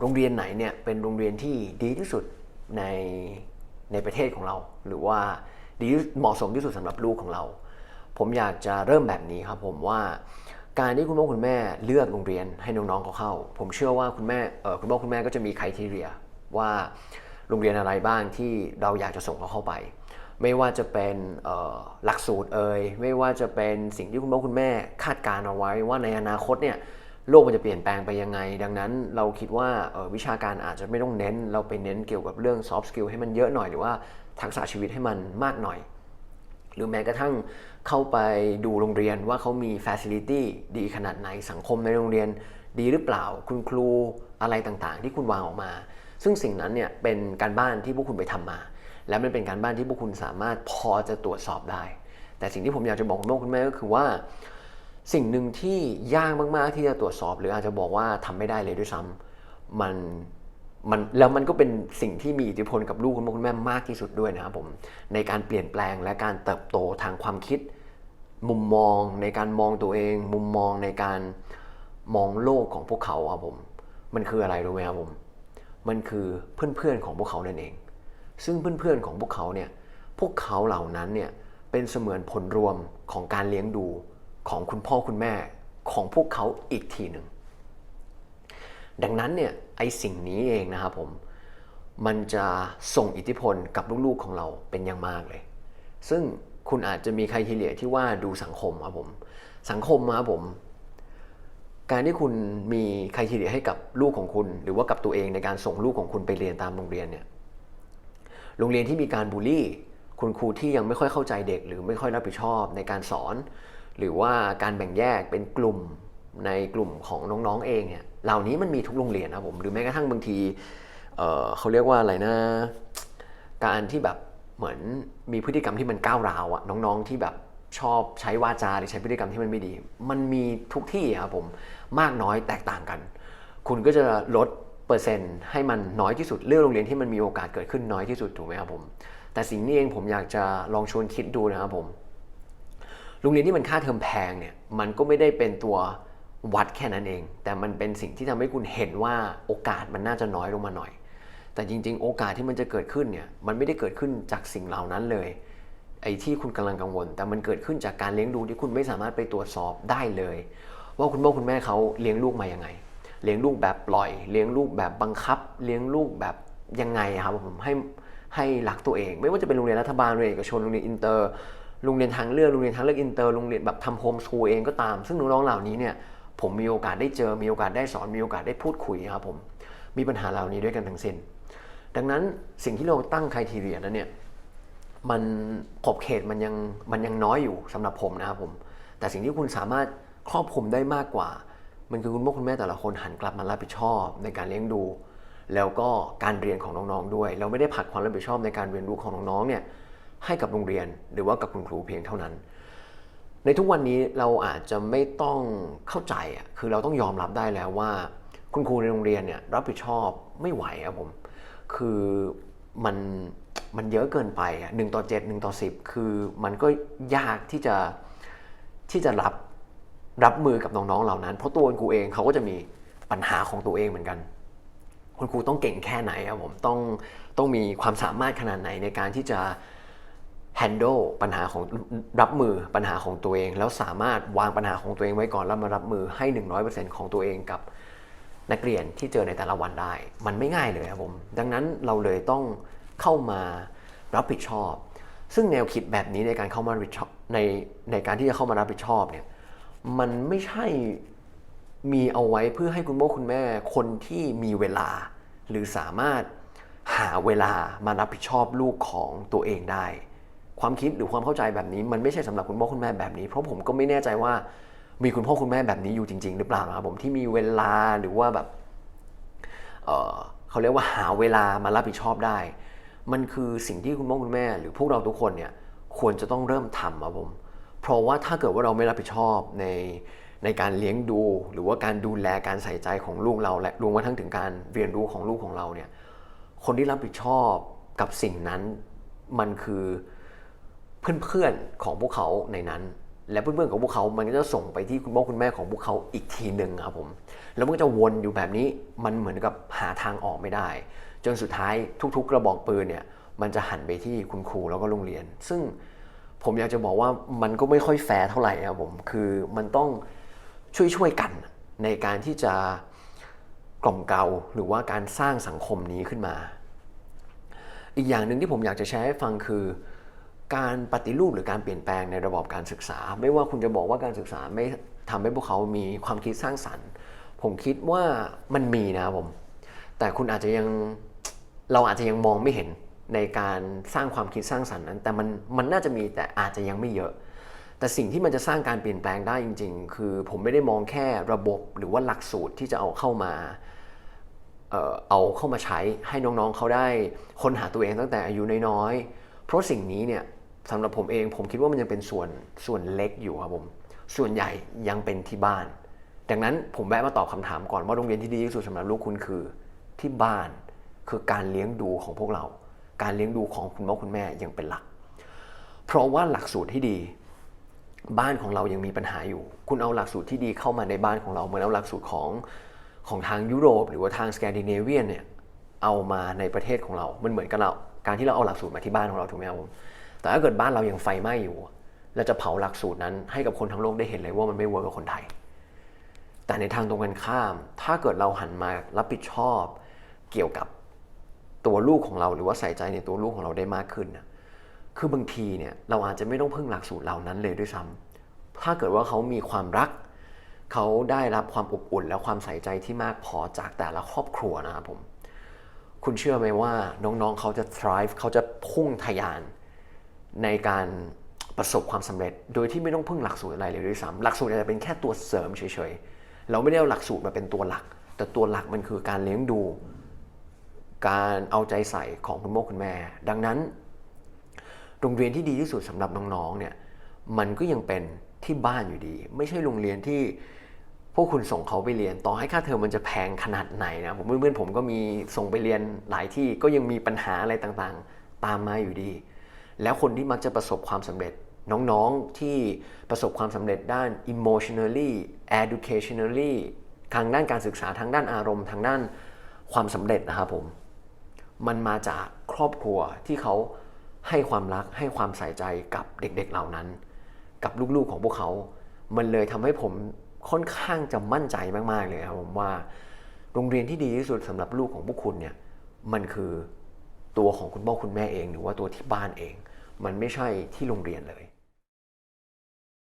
โรงเรียนไหนเนี่ยเป็นโรงเรียนที่ดีที่สุดในในประเทศของเรา หรือว่าดีเหมาะสมที่สุดสำหรับลูกของเรา ผมอยากจะเริ่มแบบนี้ครับผมว่าการที่คุณพ่อคุณแม่เลือกโรงเรียนให้น้องๆเขาเข้า ผมเชื่อว่าคุณแม่เออคุณพ่อคุณแม่ก็จะมีคุณทีเรียว่าโรงเรียนอะไรบ้างที่เราอยากจะส่งเขาเข้าไป ไม่ว่าจะเป็นหลักสูตรเอ่ยไม่ว่าจะเป็นสิ่งที่คุณพ่อคุณแม่คาดการณ์เอาไว้ว่าในอนาคตเนี่ย โลกมันจะเปลี่ยนแปลงไปยังไง ดังนั้นเราคิดว่าออวิชาการอาจจะไม่ต้องเน้น เราไปเน้นเกี่ยวกับเรื่อง soft skill ให้มันเยอะหน่อยหรือว่าทักษะชีวิตให้มันมากหน่อย หรือแม้กระทั่งเข้าไปดูโรงเรียนว่าเขามี Facility ดีขนาดไหนสังคมในโรงเรียนดีหรือเปล่าคุณครูอะไรต่างๆ ที่คุณวางออกมา ซึ่งสิ่งนั้นเนี่ยเป็นการบ้านที่พวกคุณไปทำมา และมันเป็นการบ้านที่พวกคุณสามารถพอจะตรวจสอบได้ แต่สิ่งที่ผมอยากจะบอกคุณพ่อคุณแม่ก็คือว่า สิ่งหนึ่งที่ยากมาก ๆ ที่จะตรวจสอบ หรืออาจจะบอกว่าทำไม่ได้เลยด้วยซ้ำมันมันแล้วมันก็เป็นสิ่งที่มีอิทธิพลกับลูกคุณพ่อคุณแม่มากที่สุดด้วยนะครับผมในการเปลี่ยนแปลงและการเติบโตทางความคิด มุมมองในการมองตัวเอง มุมมองในการมองโลกของพวกเขาครับผมมันคืออะไรรู้ไหมครับผมมันคือเพื่อนๆของพวกเขานั่นเอง ซึ่งเพื่อนๆของพวกเขาเนี่ยพวกเขาเหล่านั้นเนี่ยเป็นเสมือนผลรวมของการเลี้ยงดู ของคุณพ่อคุณแม่ของพวกเขาอีกทีหนึ่ง ดังนั้นเนี่ยไอสิ่งนี้เองนะครับผม มันจะส่งอิทธิพลกับลูกๆของเราเป็นอย่างมากเลย ซึ่งคุณอาจจะมีใครทีเลียที่ว่าดูสังคมครับผม สังคมครับผม การที่คุณมีใครทีเลียให้กับลูกของคุณ หรือว่ากับตัวเองในการส่งลูกของคุณไปเรียนตามโรงเรียนเนี่ย โรงเรียนที่มีการบูลลี่ คุณครูที่ยังไม่ค่อยเข้าใจเด็ก หรือไม่ค่อยรับผิดชอบในการสอน หรือว่าการแบ่งแยกเป็นกลุ่มในกลุ่มของน้องๆเองเนี่ยเหล่านี้มันมีทุกโรงเรียนนะครับผมหรือแม้กระทั่งบางทีเเขาเรียกว่าอะไรนะการที่แบบเหมือนมีพฤติกรรมที่มันก้าวร้าวอะน้องๆที่แบบชอบใช้วาจาหรือใช้พฤติกรรมที่มันไม่ดี มันมีทุกที่ครับผมมากน้อยแตกต่างกัน คุณก็จะลดเปอร์เซ็นต์ให้มันน้อยที่สุดเลือกโรงเรียนที่มันมีโอกาสเกิดขึ้นน้อยที่สุดถูกไหมครับผมแต่สิ่งนี้เองผมอยากจะลองชวนคิดดูนะครับผม โรงเรียนที่มันค่าเทอมแพงเนี่ยมันก็ไม่ได้เป็นตัววัดแค่นั้นเอง แต่มันเป็นสิ่งที่ทำให้คุณเห็นว่าโอกาสมันน่าจะน้อยลงมาหน่อย แต่จริง ๆ โอกาสที่มันจะเกิดขึ้นเนี่ยมันไม่ได้เกิดขึ้นจากสิ่งเหล่านั้นเลยไอ้ที่คุณกำลังกังวล แต่มันเกิดขึ้นจากการเลี้ยงดูที่คุณไม่สามารถไปตรวจสอบได้เลย ว่าคุณพ่อคุณแม่เขาเลี้ยงลูกมายังไง เลี้ยงลูกแบบปล่อย เลี้ยงลูกแบบบังคับ เลี้ยงลูกแบบยังไงครับผมให้ให้รักตัวเอง ไม่ว่าจะเป็นโรงเรียนรัฐบาลโรงเรียนเอกชนโรงเรียนอินเตอร์ โรงเรียนทางเลือกโรงเรียนทางเลือกอินเตอร์โรงเรียนแบบทำโฮมสคูลเองก็ตาม ซึ่งน้องๆเหล่านี้เนี่ยผมมีโอกาสได้เจอมีโอกาสได้สอนมีโอกาสได้พูดคุยครับผมมีปัญหาเหล่านี้ด้วยกันทั้งสิ้น ดังนั้นสิ่งที่เราตั้งคุณทีเรียนั้นเนี่ยมันขอบเขตมันยังมันยังน้อยอยู่สำหรับผมนะครับผม แต่สิ่งที่คุณสามารถครอบคลุมได้มากกว่า มันคือคุณพ่อคุณแม่แต่ละคนหันกลับมารับผิดชอบในการเลี้ยงดู แล้วก็การเรียนของน้องๆด้วย เราไม่ได้ผลักความรับผิดชอบในการเรียนรู้ของน้องๆเนี่ย ให้กับโรงเรียน หรือว่ากับคุณครูเพียงเท่านั้น ในทุกวันนี้เราอาจจะไม่ต้องเข้าใจอะคือเราต้องยอมรับได้แล้วว่า คุณครูในโรงเรียนเนี่ยรับผิดชอบไม่ไหวครับผม คือมันมันเยอะเกินไปอะหนึ่งต่อเจ็ดหนึ่งต่อสิบคือมันก็ยากที่จะที่จะรับรับมือกับน้องๆเหล่านั้น เพราะตัวคุณครูเองเขาก็จะมีปัญหาของตัวเองเหมือนกัน คุณครูต้องเก่งแค่ไหนครับผมต้องต้องมีความสามารถขนาดไหนในการที่จะ handle ปัญหาของรับมือปัญหาของตัวเอง แล้วสามารถวางปัญหาของตัวเองไว้ก่อนแล้วมารับมือให้ 100%ของตัวเองกับนักเรียนที่เจอในแต่ละวันได้ มันไม่ง่ายเลยครับผม ดังนั้นเราเลยต้องเข้ามารับผิดชอบ ซึ่งแนวคิดแบบนี้ในการเข้ามารับผิดชอบในในการที่จะเข้ามารับผิดชอบเนี่ยมันไม่ใช่มีเอาไว้เพื่อให้คุณพ่อคุณแม่คนที่มีเวลา หรือสามารถหาเวลามารับผิดชอบลูกของตัวเองได้ ความคิดหรือความเข้าใจแบบนี้มันไม่ใช่สำหรับคุณพ่อคุณแม่แบบนี้ เพราะผมก็ไม่แน่ใจว่ามีคุณพ่อคุณแม่แบบนี้อยู่จริง ๆ หรือเปล่านะครับผมที่มีเวลาหรือว่าแบบเเขาเรียกว่าหาเวลามารับผิดชอบได้ มันคือสิ่งที่คุณพ่อคุณแม่ หรือพวกเราทุกคนเนี่ยควรจะต้องเริ่มทำครับผม เพราะว่าถ้าเกิดว่าเราไม่รับผิดชอบในในการเลี้ยงดู หรือว่าการดูแลการใส่ใจของลูกเราและรวมกระทั่งถึงการเรียนรู้ของลูกของเราเนี่ยคนที่รับผิดชอบกับสิ่งนั้นมันคือ เพื่อนๆของพวกเขาในนั้น และเพื่อนๆของพวกเขา มันก็จะส่งไปที่คุณพ่อคุณแม่ของพวกเขาอีกทีหนึ่งครับผม แล้วมันก็จะวนอยู่แบบนี้ มันเหมือนกับหาทางออกไม่ได้ จนสุดท้ายทุกๆกระบอกปืนเนี่ย มันจะหันไปที่คุณครูแล้วก็โรงเรียน ซึ่งผมอยากจะบอกว่ามันก็ไม่ค่อยแฟร์เท่าไหร่ครับผม คือมันต้องช่วยๆกันในการที่จะกล่อมเกลาหรือว่าการสร้างสังคมนี้ขึ้นมา อีกอย่างหนึ่งที่ผมอยากจะแชร์ให้ฟังคือ การปฏิรูปหรือการเปลี่ยนแปลงในระบบการศึกษา ไม่ว่าคุณจะบอกว่าการศึกษาไม่ทำให้พวกเขามีความคิดสร้างสรรค์ ผมคิดว่ามันมีนะครับผม แต่คุณอาจจะยังเราอาจจะยังมองไม่เห็นในการสร้างความคิดสร้างสรรค์นั้น แต่มันมันน่าจะมีแต่อาจจะยังไม่เยอะ แต่สิ่งที่มันจะสร้างการเปลี่ยนแปลงได้จริง ๆ คือผมไม่ได้มองแค่ระบบหรือว่าหลักสูตรที่จะเอาเข้ามาเอ่อเอาเข้ามาใช้ให้น้องๆเขาได้ค้นหาตัวเองตั้งแต่อายุน้อยๆเพราะสิ่งนี้เนี่ย สำหรับผมเองผมคิดว่ามันยังเป็นส่วนส่วนเล็กอยู่ครับผมส่วนใหญ่ยังเป็นที่บ้าน ดังนั้นผมแวะมาตอบคำถามก่อนว่าโรงเรียนที่ดีที่สุดสำหรับลูกคุณคือที่บ้านคือการเลี้ยงดูของพวกเรา การเลี้ยงดูของคุณพ่อคุณแม่ยังเป็นหลัก เพราะว่าหลักสูตรที่ดี บ้านของเรายังมีปัญหาอยู่ คุณเอาหลักสูตรที่ดีเข้ามาในบ้านของเราเหมือนเอาหลักสูตรของของทางยุโรป หรือว่าทางสแกนดิเนเวียนเนี่ยเอามาในประเทศของเรา มันเหมือนกับเรา การที่เราเอาหลักสูตรมาที่บ้านของเราถูกไหมครับผม แต่ถ้าเกิดบ้านเรายังไฟไหม้อยู่ เราจะเผาหลักสูตรนั้น ให้กับคนทั้งโลกได้เห็นเลยว่ามันไม่เวิร์กกับคนไทย แต่ในทางตรงกันข้าม ถ้าเกิดเราหันมารับผิดชอบ เกี่ยวกับตัวลูกของเราหรือว่าใส่ใจในตัวลูกของเราได้มากขึ้นนะคือบางทีเนี่ยเราอาจจะไม่ต้องพึ่งหลักสูตรเหล่านั้นเลยด้วยซ้ำถ้าเกิดว่าเขามีความรัก เขาได้รับความอบอุ่น และความใส่ใจที่มากพอจากแต่ละครอบครัวนะครับผม คุณเชื่อไหมว่าน้องๆเขาจะ thrive เขาจะพุ่งทะยาน ในการประสบความสำเร็จ โดยที่ไม่ต้องพึ่งหลักสูตรอะไรเลยด้วยซ้ำหลักสูตรอาจจะเป็นแค่ตัวเสริมเฉยๆ เราไม่ได้เอาหลักสูตรมาเป็นตัวหลัก แต่ตัวหลักมันคือการเลี้ยงดู การเอาใจใส่ของคุณพ่อคุณแม่ ดังนั้น โรงเรียนที่ดีที่สุดสำหรับน้องๆ เนี่ย มันก็ยังเป็นที่บ้านอยู่ดี ไม่ใช่โรงเรียนที่พวกคุณส่งเขาไปเรียน ต่อให้ค่าเทอมมันจะแพงขนาดไหนนะ ผมเพื่อนๆผมก็มีส่งไปเรียนหลายที่ ก็ยังมีปัญหาอะไรต่างๆ ตามมาอยู่ดี แล้วคนที่มักจะประสบความสำเร็จน้องๆที่ประสบความสำเร็จด้าน emotionally educationally ทางด้านการศึกษาทางด้านอารมณ์ ทางด้านความสำเร็จนะครับผม มันมาจากครอบครัวที่เขาให้ความรักให้ความใส่ใจกับเด็กๆเหล่านั้น กับลูกๆของพวกเขา มันเลยทำให้ผมค่อนข้างจะมั่นใจมากๆเลยครับผมว่า โรงเรียนที่ดีที่สุดสำหรับลูกของพวกคุณเนี่ยมันคือตัวของคุณพ่อคุณแม่เอง หรือว่าตัวที่บ้านเอง มันไม่ใช่ที่โรงเรียนเลย